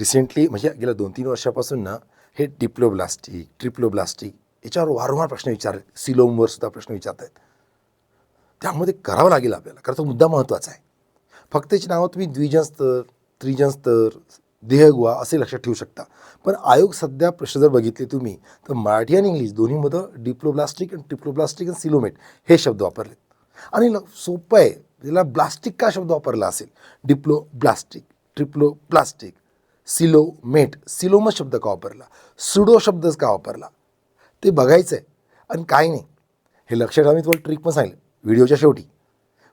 Recently म्हणजे गेल्या दोन तीन वर्षापासून ना हे डिप्लोब्लास्टिक ट्रिप्लोब्लास्टिक याच्यावर वारंवार प्रश्न विचार सिलोमवर सुद्धा प्रश्न विचारत आहेत त्यामध्ये करावं लागेल आपल्याला कारण तो मुद्दा महत्त्वाचा आहे. फक्त याची नावं तुम्ही द्विजन स्तर त्रिजन स्तर देहगुहा असे लक्षात ठेवू शकता. पण आयोग सध्या प्रश्न जर बघितले तुम्ही तर मराठी आणि इंग्लिश दोन्हीमधं डिप्लोब्लास्टिक आणि ट्रिप्लोब्लास्टिक आणि सिलोमेट हे शब्द वापरलेत. आणि सोपं आहे त्याला ब्लास्टिक का शब्द वापरला असेल? Diploblastic triploblastic coelomate coelom शब्द का वापरला? सुडो शब्दच का वापरला? ते बघायचं आहे आणि काय नाही. हे लक्षात ठेवा मी तुम्हाला ट्रिक पण सांगितलं व्हिडिओच्या शेवटी.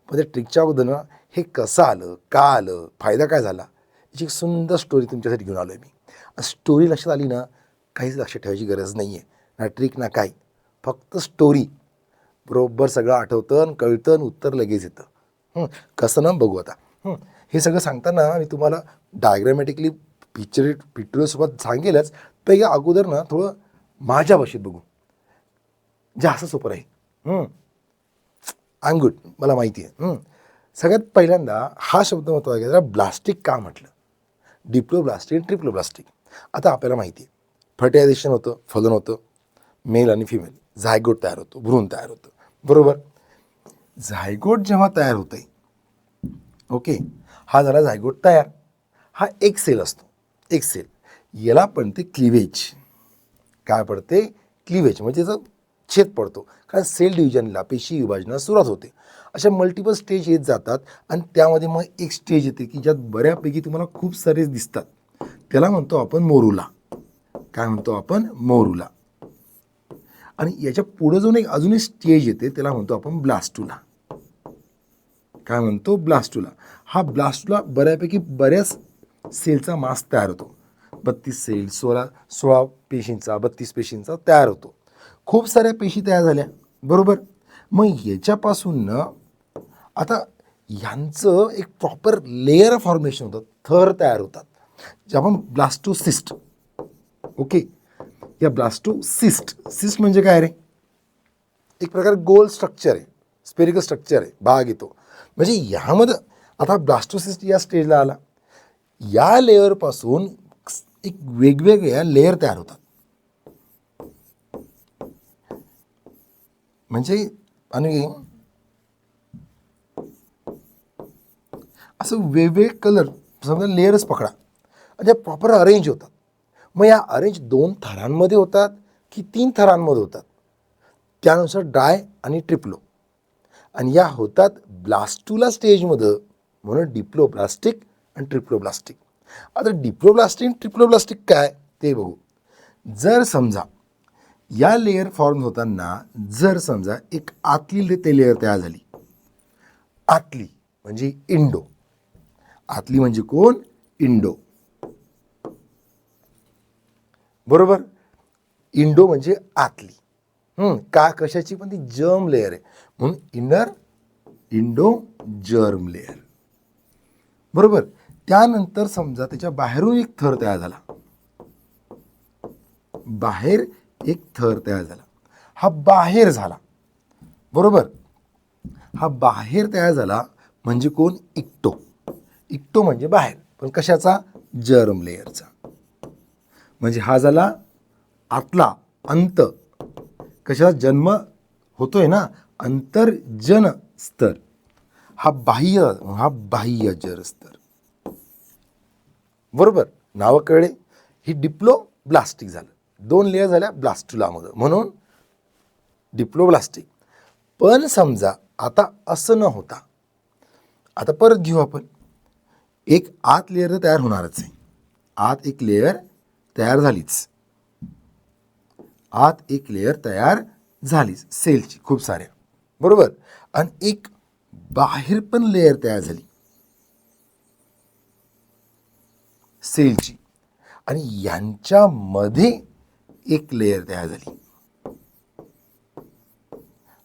पण त्या ट्रिकच्या अगोदर ना हे कसं आलं का आलं फायदा काय झाला? याची एक सुंदर स्टोरी तुमच्यासाठी घेऊन आलो आहे मी स्टोरी लक्षात आली ना काहीच लक्षात ठेवायची गरज नाही आहे ना ट्रिक ना काय. फक्त स्टोरी बरोबर सगळं आठवतं आणि कळतं आणि उत्तर लगेच येतं. कसं ना बघू आता. हे सगळं सांगताना मी तुम्हाला डायग्रॅमॅटिकली पिक्चर पिक्चरसोबत सांगेलच तर या अगोदर ना थोडं माझ्या भाषेत बघू. जास्त सोपं राहील. आय गुड मला माहिती आहे. सगळ्यात पहिल्यांदा हा शब्द महत्त्वाचा आहे त्याला ब्लास्टिक का म्हटलं? डिप्लो ब्लास्टिक ट्रिप्लो ब्लास्टिक आता आपल्याला माहिती आहे. फर्टिलायझेशन होतं फलन होतं मेल आणि फिमेल. झायगोट तयार होतो भ्रूण तयार होतं. बरोबर? झायगोट जेव्हा तयार होतं ओके हा झाला झायगोट तयार. हा एक सेल असतो. एक्सेल याला पण ते क्लिवेज काय पडते? क्लिवेज म्हणजे त्याचा छेद पडतो. कारण सेल डिव्हिजनला पेशी विभाजनास सुरुवात होते. अशा मल्टिपल स्टेज येत जातात आणि त्यामध्ये मग एक स्टेज येते की ज्यात बऱ्यापैकी तुम्हाला खूप सारे दिसतात. त्याला म्हणतो आपण मोरुला. काय म्हणतो आपण? मोरुला. आणि याच्या पुढं जाऊन एक अजून एक स्टेज येते. त्याला म्हणतो आपण ब्लास्टुला काय म्हणतो? ब्लास्टुला हा ब्लास्टुला बऱ्यापैकी बऱ्याच सेलचा मास तयार होतो. बत्तीस सेल सोळा सोळा पेशींचा बत्तीस पेशींचा तयार होतो. खूप साऱ्या पेशी तयार झाल्या. बरोबर? मग याच्यापासून आता ह्यांचं एक प्रॉपर लेअर फॉर्मेशन होतं. थर तयार होतात. जे आपण ब्लास्टोसिस्ट. ओके? या ब्लास्टोसिस्ट. सिस्ट म्हणजे काय रे? एक प्रकार गोल स्ट्रक्चर आहे. स्पेरिकल स्ट्रक्चर आहे. भाग येतो. म्हणजे ह्यामध्ये आता ब्लास्टोसिस्ट या स्टेजला आला. या लेअरपासून एक वेगवेगळ्या लेअर तयार होतात. म्हणजे आणि असं वेगवेगळे कलर समजा लेअरच पकडा. आणि त्या प्रॉपर अरेंज होतात. मग या अरेंज दोन थरांमध्ये होतात की तीन थरांमध्ये होतात. त्यानुसार डाय आणि ट्रिप्लो आणि या होतात ब्लास्टुला स्टेजमध्ये म्हणून डिप्लो प्लास्टिक आणि ट्रिप्लोब्लास्टिक आता डिप्लोब्लास्टिक ट्रिप्लोब्लास्टिक काय? ते बघू. जर समजा या लेअर फॉर्म होताना जर समजा एक आतली ते लेअर तयार झाली. आतली म्हणजे इंडो. आतली म्हणजे कोण? इंडो. बरोबर? इंडो म्हणजे आतली. का? कशाची? पण ती जर्म लेअर आहे. म्हणून इनर इंडो जर्म लेअर बरोबर? त्यानंतर समजा त्याच्या बाहेरून एक थर तयार झाला. बाहेर एक थर तयार झाला. हा बाहेर झाला. बरोबर? हा बाहेर तयार झाला म्हणजे कोण? इक्टो. इक्टो म्हणजे बाहेर. पण कशाचा? जर्म लेअरचा. म्हणजे हा झाला आतला अंत. कशा जन्म होतोय ना? अंतर्जन स्तर. हा बाह्य हा बाह्य जर स्तर. बरोबर. नावं कळले. ही डिप्लो ब्लास्टिक झालं. दोन लेअर झाल्या ब्लास्टुलामध्ये म्हणून डिप्लो ब्लास्टिक पण समजा आता असं न होता आता परत घेऊ आपण. एक आत लेअर तर तयार होणारच आहे. आत एक लेअर तयार झालीच. आत एक लेअर तयार झालीच. सेलची खूप साऱ्या. बरोबर? आणि एक बाहेर पण लेअर तयार झाली. सेलची. आणि यांच्यामध्ये एक लेअर तयार झाली.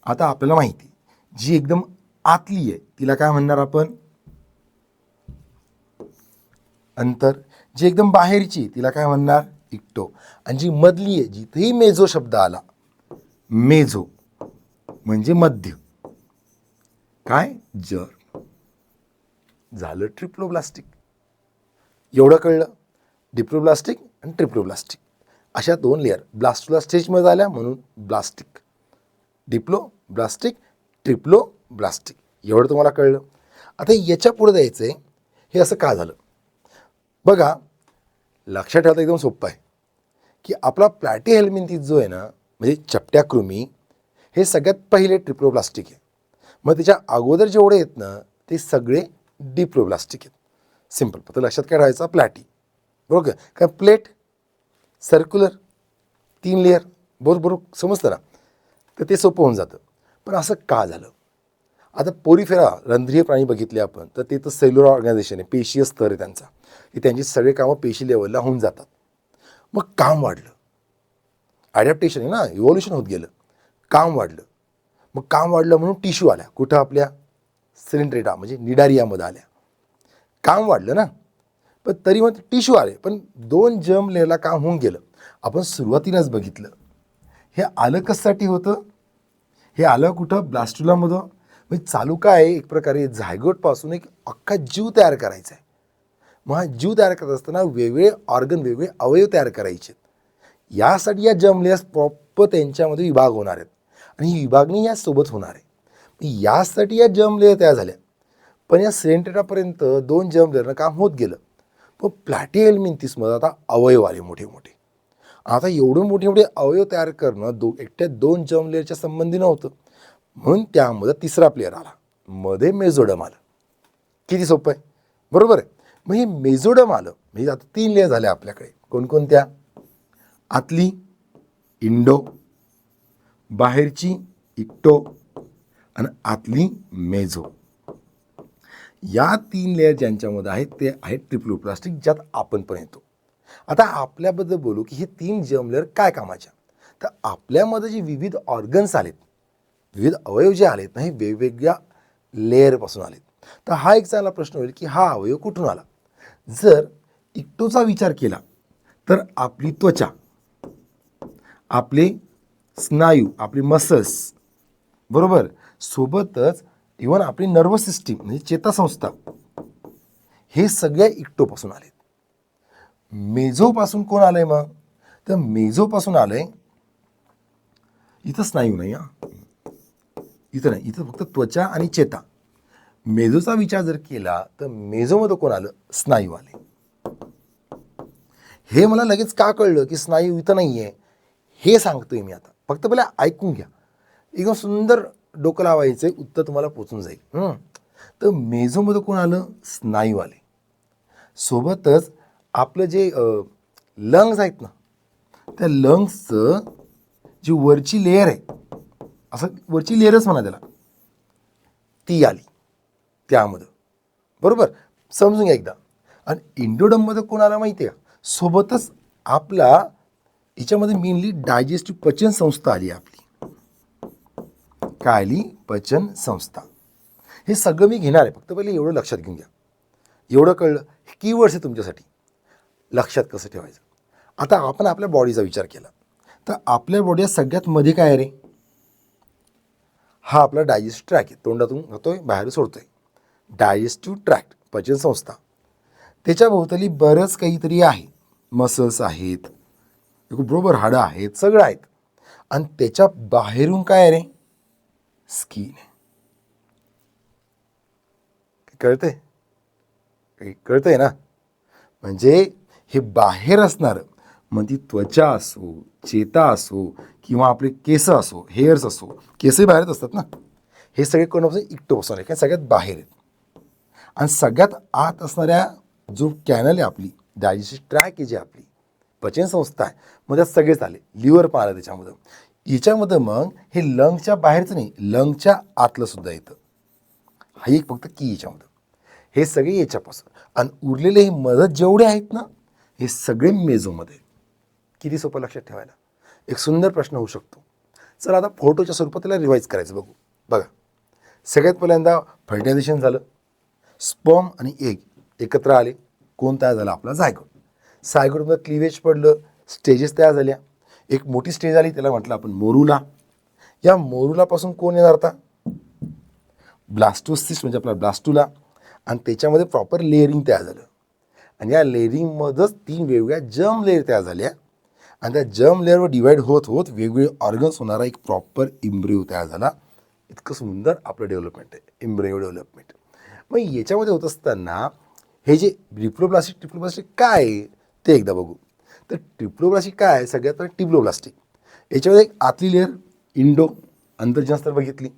आता आपल्याला माहिती आहे, जी एकदम आतली आहे तिला काय म्हणणार आपण? अंतर. जी एकदम बाहेरची तिला काय म्हणणार? इक्टो. आणि जी मधली आहे जिथेही मेझो शब्द आला मेझो म्हणजे मध्य. काय? जर. झालं ट्रिप्लोब्लास्टिक एवढं कळलं. डिप्रोब्लास्टिक आणि ट्रिप्लोब्लास्टिक अशा दोन लेअर ब्लास्टोला स्टेजमध्ये आल्या म्हणून ब्लास्टिक डिप्लो ब्लास्टिक ट्रिप्लो ब्लास्टिक एवढं तुम्हाला कळलं. आता याच्यापुढे द्यायचं आहे हे असं का झालं? बघा लक्षात ठेवता एकदम सोपं आहे. की आपला प्लॅटी हेल्मिंथीस जो आहे ना म्हणजे चपट्या कृमी हे सगळ्यात पहिले ट्रिप्लोब्लास्टिक आहे. मग त्याच्या अगोदर जेवढे आहेत ना ते सगळे डिप्लोब्लास्टिक आहेत. सिंपल पत्र लक्षात काय ठेवायचा प्लॅटी. बरोबर? काय प्लेट सर्क्युलर तीन लेअर बरोबर बरोबर समजतं ना? तर ते सोपं होऊन जातं. पण असं का झालं? आता पोरीफेरा रंध्रीय प्राणी बघितले आपण तर ते तर सेल्युलर ऑर्गनायझेशन आहे पेशीय स्तर आहे त्यांचा. की त्यांची सगळे कामं पेशी लेवलला होऊन जातात. मग काम वाढलं. ॲडॅप्टेशन आहे ना? इव्हॉल्युशन होत गेलं. काम वाढलं. मग काम वाढलं म्हणून टिश्यू आल्या. कुठं आपल्या? सिलेंड्रेटा म्हणजे निडारियामध्ये आल्या. काम वाढलं ना. पण तरी मग टिश्यू आले. पण दोन जम लिहायला काम होऊन गेलं. आपण सुरुवातीलाच बघितलं. हे आलं कशासाठी होतं? हे आलं कुठं? ब्लास्टुलामधं म्हणजे चालू काय? आहे एक प्रकारे झायगोटपासून एक अख्खा जीव तयार करायचा आहे. मग हा जीव तयार करत असताना वेगळे ऑर्गन वेगवेगळे अवयव तयार करायचे आहेत. यासाठी या जमल्यास प्रॉपर त्यांच्यामध्ये विभाग होणार आहेत. आणि ही विभागणी यासोबत होणार आहे. यासाठी या जर्म लेअर तयार झाल्या. पण या सेंटेटापर्यंत दोन जर्म लेअरनं काम होत गेलं. पण प्लॅटिएल मिंतीसमध्ये आता अवयव आले मोठे मोठे आता एवढे मोठे मोठे अवयव तयार करणं दो एकट्या दोन जर्म लेअरच्या संबंधी नव्हतं. म्हणून त्यामध्ये तिसरा प्लेअर आला. मध्ये मेझोडम आलं. किती सोपं आहे? बरोबर आहे. मग हे मेझोडम आलं. म्हणजे आता तीन लेअर झाल्या आपल्याकडे. कोणकोणत्या? आतली इंडो बाहेरची इक्टो आणि आतली मेझो या तीन लेअर ज्यांच्यामध्ये आहेत ते आहेत ट्रिप्लोप्लास्टिक ज्यात आपण पण येतो. आता आपल्याबद्दल बोलू की हे तीन जर्म लेअर काय कामाच्या तर आपल्यामध्ये जे विविध ऑर्गन्स आलेत विविध अवयव जे आलेत ना हे वेगवेगळ्या लेअरपासून आलेत. तर हा एक चांगला प्रश्न होईल की हा अवयव कुठून आला? जर इक्टोचा विचार केला तर आपली त्वचा आपले स्नायू आपले मसल्स बरोबर? सोबतच इवन आपली नर्वस सिस्टीम म्हणजे चेतासंस्था हे सगळ्या इक्टोपासून आले मेझोपासून कोण आलंय मग? तर मेझोपासून आलंय इथं स्नायू नाही हा. इथं नाही इथं फक्त त्वचा आणि चेता. मेझोचा विचार जर केला तर मेझोमध्ये कोण आलं? स्नायू आले. हे मला लगेच का कळलं की स्नायू इथं नाही आहे हे सांगतोय मी आता. फक्त पहिला ऐकून घ्या. एकदम सुंदर डोकं लावायचं आहे उत्तर तुम्हाला पोचून जाईल. तर मेझोमध्ये कोण आलं? स्नायू आले सोबतच आपलं जे लंग्स आहेत ना त्या लंग्सचं जी वरची लेअर आहे असं वरची लेअरच म्हणा त्याला ती आली. त्यामध्ये. बरोबर? समजून घ्या एकदा. आणि इंडोडममध्ये कोण आला माहिती आहे का? सोबतच आपला याच्यामध्ये मेनली डायजेस्टिव्ह पचन संस्था आली आपली. कायली पचन संस्था. हे सगळं मी घेणार आहे. फक्त पहिले एवढं लक्षात घेऊन घ्या. एवढं कळलं की कीवर्ड्स आहे तुमच्यासाठी. लक्षात कसं ठेवायचं? आता आपण आपल्या बॉडीचा विचार केला. तर आपल्या बॉडी सगळ्यात मध्ये काय आहे रे? हा आपला डायजेस्टिव्ह ट्रॅक आहे. तोंडातून होतोय बाहेर सोडतोय. डायजेस्टिव्ह ट्रॅक्ट पचन संस्था. त्याच्या भोवताली बरंच काहीतरी आहे. मसल्स आहेत. बरोबर हाडं आहेत. सगळं आहेत. आणि त्याच्या बाहेरून काय आहे रे? स्किन कळतंय? काही कळतंय ना? म्हणजे हे बाहेर असणारं मग ती त्वचा असो चेता असो किंवा आपले केस असो हेअर्स असो केसही बाहेरच असतात ना? हे सगळे कोणापासून इक्टोपासून आहे काय सगळ्यात बाहेर आहेत. आणि सगळ्यात आत असणाऱ्या जो कॅनल आहे आपली डायजेस्टिव्ह ट्रॅक आहे जी आपली पचन संस्था आहे मग त्यात सगळेच आले. लिव्हर पण आलं त्याच्यामध्ये याच्यामध्ये मग हे लंगच्या बाहेरचं नाही लंगच्या आतलं सुद्धा येतं. हा एक फक्त की याच्यामध्ये. हे सगळे याच्यापासून. आणि उरलेले हे मदत जेवढे आहेत ना हे सगळे मेजोमध्ये. किती सोपं लक्षात ठेवायला. एक सुंदर प्रश्न होऊ शकतो. चला आता फोटोच्या स्वरूपात त्याला रिवाईज करायचं बघू. बघा. सगळ्यात पहिल्यांदा फर्टिलायझेशन झालं. स्पॉम आणि एग एकत्र आले. कोण तयार झाला? आपला जायगोट सायगोटमध्ये क्लिवेज पडलं. स्टेजेस तयार झाल्या. एक मोठी स्टेज आली त्याला म्हटलं आपण मोरुला. या मोरुलापासून कोण येणार आता? ब्लास्टोसिस्ट म्हणजे आपला ब्लास्टुला. आणि त्याच्यामध्ये प्रॉपर लेअरिंग तयार झालं. आणि या लेअरिंगमध्येच तीन वेगवेगळ्या जर्म लेअर तयार झाल्या. आणि त्या जर्म लेअरवर डिवाईड होत होत वेगवेगळे ऑर्गन्स होणारा एक प्रॉपर इम्ब्रिओ तयार झाला. इतकं सुंदर आपलं डेव्हलपमेंट आहे. इम्ब्रिओ डेव्हलपमेंट मग याच्यामध्ये होत असताना हे जे रिप्लोप्लास्टिक ट्रिप्लोप्लास्टिक काय ते एकदा बघू. तर ट्रिप्लोब्लास्टिक काय आहे? सगळ्यात पहिले टिप्लोप्लास्टिक याच्यामध्ये एक आतली लेअर इंडो अंतर्जनस्तर बघितली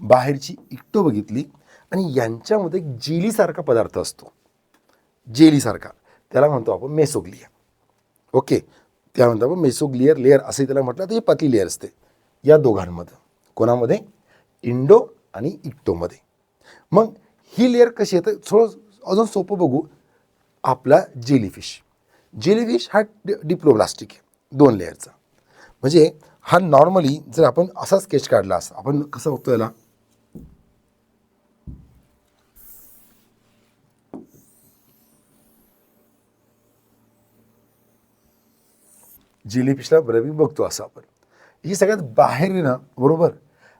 बाहेरची इक्टो बघितली आणि यांच्यामध्ये एक जेलीसारखा पदार्थ असतो. जेलीसारखा. त्याला म्हणतो आपण मेसोग्लिया. ओके? त्या म्हणतो आपण मेसोग्लियर लेअर असे त्याला म्हटलं तर ही पतली लेअर असते या दोघांमध्ये. कोणामध्ये? इंडो आणि इक्टोमध्ये मग ही लेअर कशी आहे तर थोडं अजून सोपं बघू. आपला जेलीफिश जेलीफिश हा डि डिप्लोप्लास्टिक आहे. दोन लेअरचा म्हणजे हा नॉर्मली जर आपण असा स्केच काढला असता आपण कसं बघतो याला? जेलीफिशला बऱ्यापैकी बघतो असं आपण. ही सगळ्यात बाहेर आहे ना बरोबर?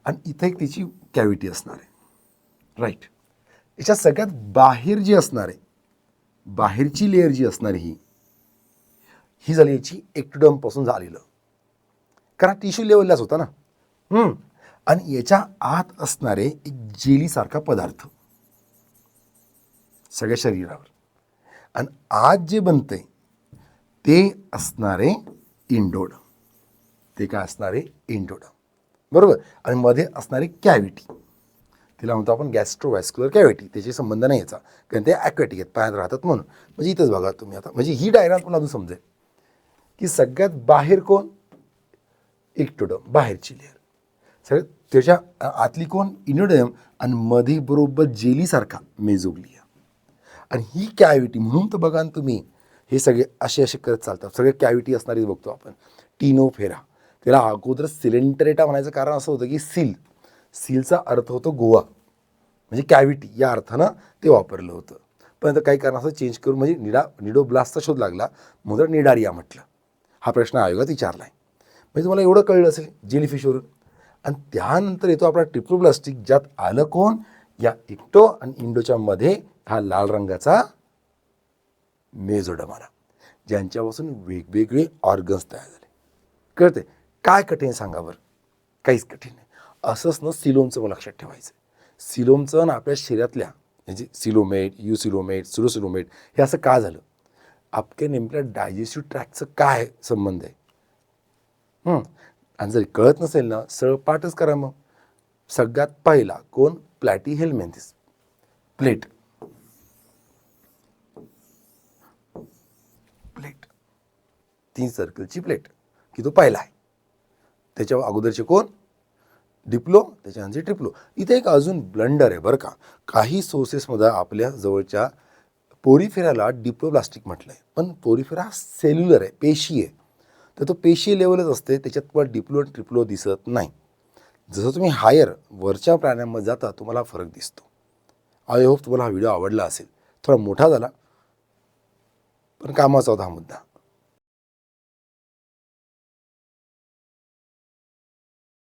आणि इथं एक तिची कॅव्हिटी असणार आहे. राईट याच्या सगळ्यात बाहेर जी असणार आहे बाहेरची लेअर जी असणार ही ही झाली याची एक्टोडमपासून झालेलं. कारण टिश्यू लेवललाच होता ना. आणि याच्या आत असणारे एक जेलीसारखा पदार्थ. सगळ्या शरीरावर. आणि आज जे बनते ते असणारे इंडोड. ते काय असणारे? इंडोड. बरोबर? आणि मध्ये असणारी कॅव्हिटी. तिला म्हणतो आपण गॅस्ट्रोवॅस्क्युलर कॅव्हिटी. त्याचे संबंध नाही याचा. कारण ते ॲक्वॅटिक आहेत पायात राहतात म्हणून. म्हणजे इथंच बघा तुम्ही आता. म्हणजे ही डायग्राम तुम्हाला अजून समजेल. की सगळ्यात बाहेर कोण? इक्टोडम बाहेरची लेअर सगळ्यात त्याच्या आतली कोण? इनोडम आणि मध्ये बरोबर जेलीसारखा मेजोग्लिया. आणि ही कॅव्हिटी म्हणून तर बघा ना तुम्ही हे सगळे असे असे करत चालतात. सगळे कॅव्हिटी असणारी बघतो आपण. टिनोफेरा त्याला अगोदर सिलेंटरेटा म्हणायचं कारण असं होतं की सील सीलचा अर्थ होतो गोवा. म्हणजे कॅव्हिटी या अर्थानं ते वापरलं होतं. पण आता काही असं चेंज करून म्हणजे निडा निडोब्लास्टचा शोध लागला. म्हणून निडारिया म्हटलं. हा प्रश्न आयोगात विचारला आहे म्हणजे तुम्हाला एवढं कळलं असेल जेलीफिशवरून आणि त्यानंतर येतो आपला ट्रिप्लोप्लास्टिक ज्यात आलं कोण? या इक्टो आणि इंडोच्या मध्ये हा लाल रंगाचा मेझोडम आला ज्यांच्यापासून वेगवेगळे ऑर्गन्स तयार झाले. कळते काय कठीण सांगा बरं? काहीच कठीण नाही. असंच ना सिलोमचं पण लक्षात ठेवायचं. सिलोमचं ना आपल्या शरीरातल्या म्हणजे सिलोमेट युसिलोमेट सुरोसिलोमेट हे असं का झालं? आपल्या नेमक्या डायजेस्टिव्ह ट्रॅकचं काय संबंध आहे? आणि जरी कळत नसेल ना सरळ पाठच करा मग. सगळ्यात पहिला कोण? प्लॅटी हेल्मेंथिस प्लेट प्लेट तीन सर्कलची प्लेट की तो पहिला आहे. त्याच्या अगोदरचे कोण? डिप्लो त्याच्यानंतर ट्रिप्लो इथे एक अजून ब्लंडर आहे बरं का. काही सोर्सेसमध्ये आपल्या जवळच्या पोरीफेराला डिप्लोप्लास्टिक म्हटलं आहे पण पोरीफेरा हा सेल्युलर आहे पेशी आहे. तर तो पेशी लेवलच असते त्याच्यात पण डिप्लो आणि ट्रिप्लो दिसत नाही. जसं तुम्ही हायर वरच्या प्राण्यांमध्ये जाता तुम्हाला फरक दिसतो. आय होप तुम्हाला हा व्हिडिओ आवडला असेल. थोडा मोठा झाला पण कामाचा होता हा मुद्दा.